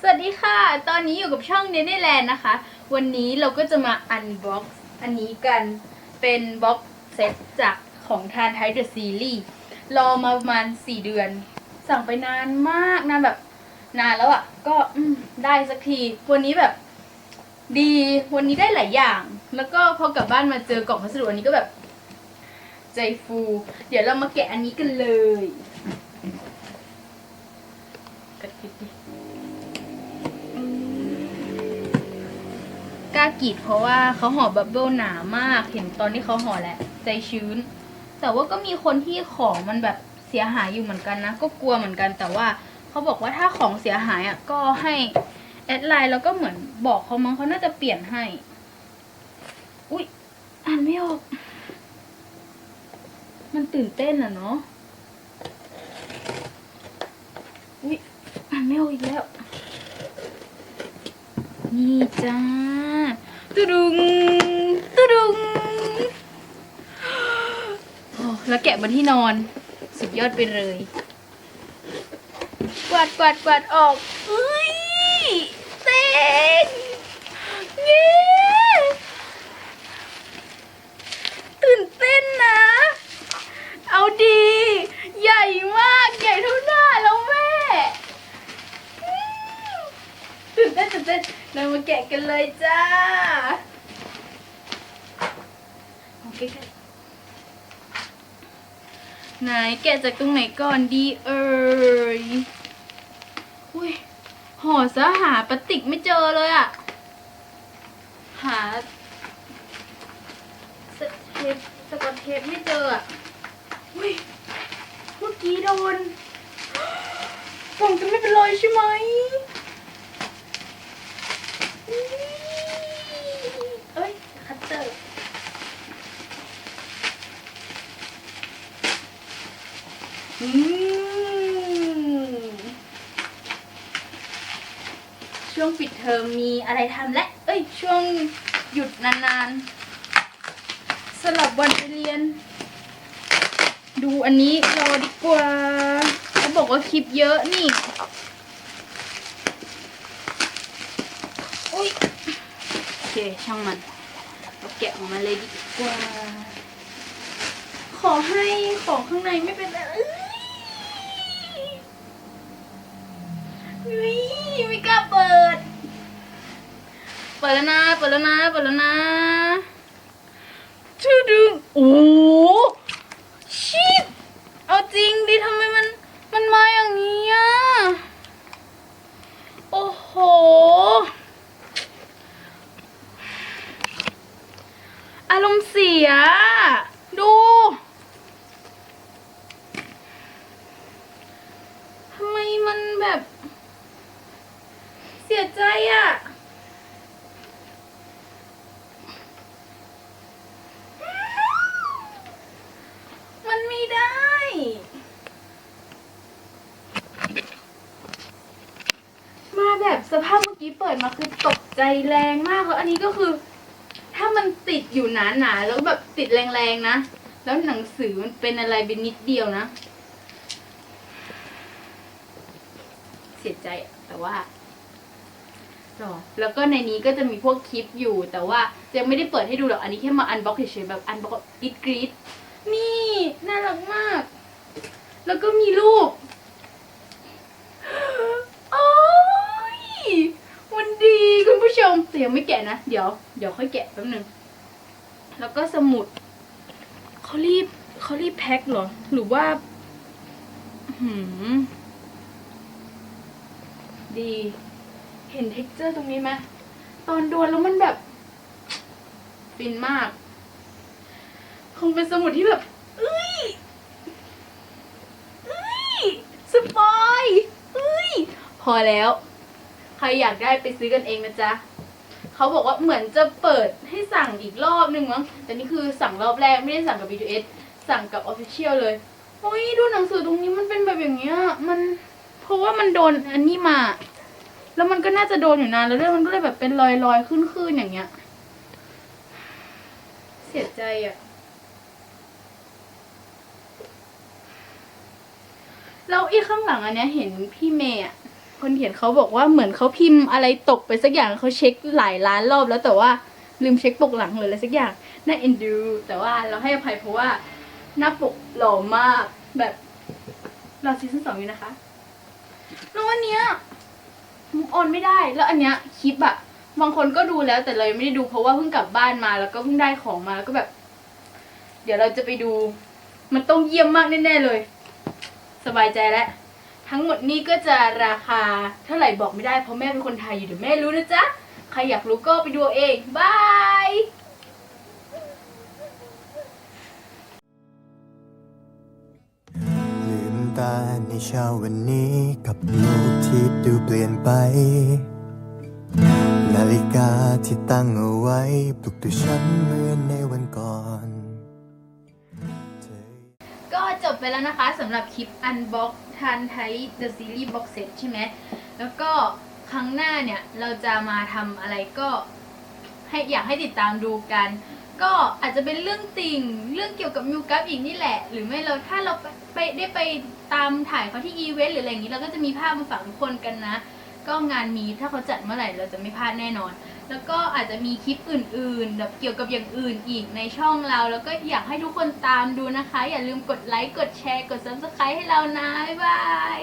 สวัสดีค่ะ ตอนนี้อยู่กับช่องเนเธอร์แลนด์นะคะ วันนี้เราก็จะมาอันบ็อกซ์อันนี้กัน เป็นบ็อกเซตจากของทานไทเดอะซีรีส์รอมาประมาณ 4 เดือน สั่งไปนานมากนานแบบนานแล้วอะ่ะ ก็ได้สักที วันนี้แบบดีวันนี้ได้หลายอย่าง แล้วก็พอกลับบ้านมาเจอกล่องพัสดุอันนี้ก็แบบ ใจฟู เดี๋ยวเรามาแกะอันนี้กันเลยากรีดเพราะว่าเขาห่อบับเบิลหนามาก เห็นตอนที่เขาห่อแหละ ใจชื้น แต่ว่าก็มีคนที่ของมันแบบเสียหายอยู่เหมือนกันนะ ก็กลัวเหมือนกัน แต่ว่าเขาบอกว่าถ้าของเสียหายอะก็ให้แอดไลน์แล้วก็เหมือนบอกเขามั้งเขาน่าจะเปลี่ยนให้ อุ๊ยอ่านไม่ออก มันตื่นเต้นอะเนาะ อุ๊ยอ่านไม่ออกอีกแล้ว นี่จ้า ตุดุงตุดุงโอ้แล้วแกะบนที่นอน สุดยอดไปเลย กวาดกวาดกวาดออกเฮ้ยเต้นเย้ตื่นเต้นนะ เอาดี ใหญ่มาก ใหญ่เท่าหน้าแล้วแม่ ตื่นเต้นตื่น เรามาแกะกันเลยจ้าโอเคค่ะไหนแกะจากตรงไหนก่อนดีเอ่ยอุ้ยห่อซะหาปลาติกไม่เจอเลยอะหาสเทปสกอตเทปไม่เจออะอุ้ยเมื่อกี้โดนกล่องจะไม่เป็นรอยใช่ไหม เอ้ย คัตเตอร์ อืม ช่วงปิดเทอมมีอะไรทำและ เอ้ย ช่วงหยุดนานๆสลับวันไปเรียน ดูอันนี้รอดีกว่าเขาบอกว่าคลิปเยอะนี่อุ้ยโอเคช่างมันเราแกะออกมาเลยดีกว่า ขอให้ของข้างในไม่เป็นอะไร เฮ้ยไม่กล้าเปิด เปิดแล้วนะ เปิดแล้วนะ เปิดแล้วนะชื่อดึงโอ้ชิบเอาจริงดิทำไมมันมันมาอย่างนี้อะ โอ้โห อารมณ์เสีย ดู ทำไมมันแบบ เสียใจอะ่ะมันไม่ได้ มาแบบสภาพเมื่อกี้เปิดมาคือตกใจแรงมากแล้วอันนี้ก็คือ ถ้ามันติดอยู่หนาๆแล้วแบบติดแรงๆนะ แล้วหนังสือมันเป็นอะไรเป็นนิดเดียวนะ เสียใจแต่ว่า หรอ แล้วก็ในนี้ก็จะมีพวกคลิปอยู่ แต่ว่ายังไม่ได้เปิดให้ดูหรอก อันนี้แค่มาอันบ็อกเฉยๆแบบอันบ็อกกรีดกรีดนี่น่ารักมาก แล้วก็มีรูปโอ้ยมันดีคุณผู้ชมแต่ยังไม่แกะนะ เดี๋ยว เดี๋ยวค่อยแกะแป๊บนึง แล้วก็สมุด เขารีบเขารีบแพ็คเหรอ หรือว่า หืมดี เห็นเท็กเจอร์ตรงนี้ไหมตอนโดนแล้วมันแบบ ฟินมาก คงเป็นสมุดที่แบบเอ้ยเอ้ยสปอยเอ้ยพอแล้ว ใครอยากได้ไปซื้อกันเองนะจ๊ะเขาบอกว่าเหมือนจะเปิดให้สั่งอีกรอบนึงมั้งแต่นี่คือสั่งรอบแรกไม่ได้สั่งกับ B2S สั่งกับ Official เลยโอ้ยดูหนังสือตรงนี้มันเป็นแบบอย่างเงี้ยมันเพราะว่ามันโดนอันนี้มา แล้วมันก็น่าจะโดนอยู่นานแล้วด้วยมันก็เลยแบบเป็นรอยรอยๆขึ้นอย่างเงี้ย เสียใจอะ่ะแล้วอีกข้างหลังอันเนี้ยเห็นพี่เมย์อะคนเขียนเขาบอกว่าเหมือนเขาพิมพ์อะไรตกไปสักอย่างเขาเช็คหลายล้านรอบแล้วแต่ว่าลืมเช็คปกหลังหรืออะไรสักอย่างน่าเอ็นดู แต่ว่าเราให้อภัยเพราะว่าหน้าปกหล่อมากแบบรอซีซั่นสองอยู่นะคะแล้ววันเนี้ย มุกออนไม่ได้ แล้วอันเนี้ยคลิปอะบางคนก็ดูแล้วแต่เรายังไม่ได้ดูเพราะว่าเพิ่งกลับบ้านมาแล้วก็เพิ่งได้ของมาแล้วก็แบบ เดี๋ยวเราจะไปดู มันต้องเยี่ยมมากแน่ๆเลย สบายใจแล้วทั้งหมดนี้ก็จะราคาเท่าไหร่บอกไม่ได้เพราะแม่เป็นคนไทยอยู่เดี๋ยวแม่รู้นะจ๊ะ ใครอยากรู้ก็ไปดูเองบาย ตาในเช้าวันนี้กับโลกที่ดูเปลี่ยนไป นาฬิกาที่ตั้งเอาไว้ปลุกตัวฉันเหมือนในวันก่อน ก็จบไปแล้วนะคะสำหรับคลิป Unbox ทันไทย The Series Box Set ใช่ไหม แล้วก็ครั้งหน้าเนี่ย เราจะมาทำอะไรก็ให้อยากให้ติดตามดูกัน ก็อาจจะเป็นเรื่องติ่งเรื่องเกี่ยวกับมิวกัฟอีกนี่แหละ หรือไม่เราถ้าเราไปไปได้ไปตามถ่ายเขาที่อีเวนต์หรืออะไรอย่างนี้เราก็จะมีภาพมาฝากทุกคนกันนะ ก็งานมีถ้าเขาจัดเมื่อไหร่เราจะไม่พลาดแน่นอน แล้วก็อาจจะมีคลิปอื่นๆแบบเกี่ยวกับอย่างอื่นอีกในช่องเรา แล้วก็อยากให้ทุกคนตามดูนะคะ อย่าลืมกดไลค์กดแชร์กด subscribe ให้เรานะบ๊ายบาย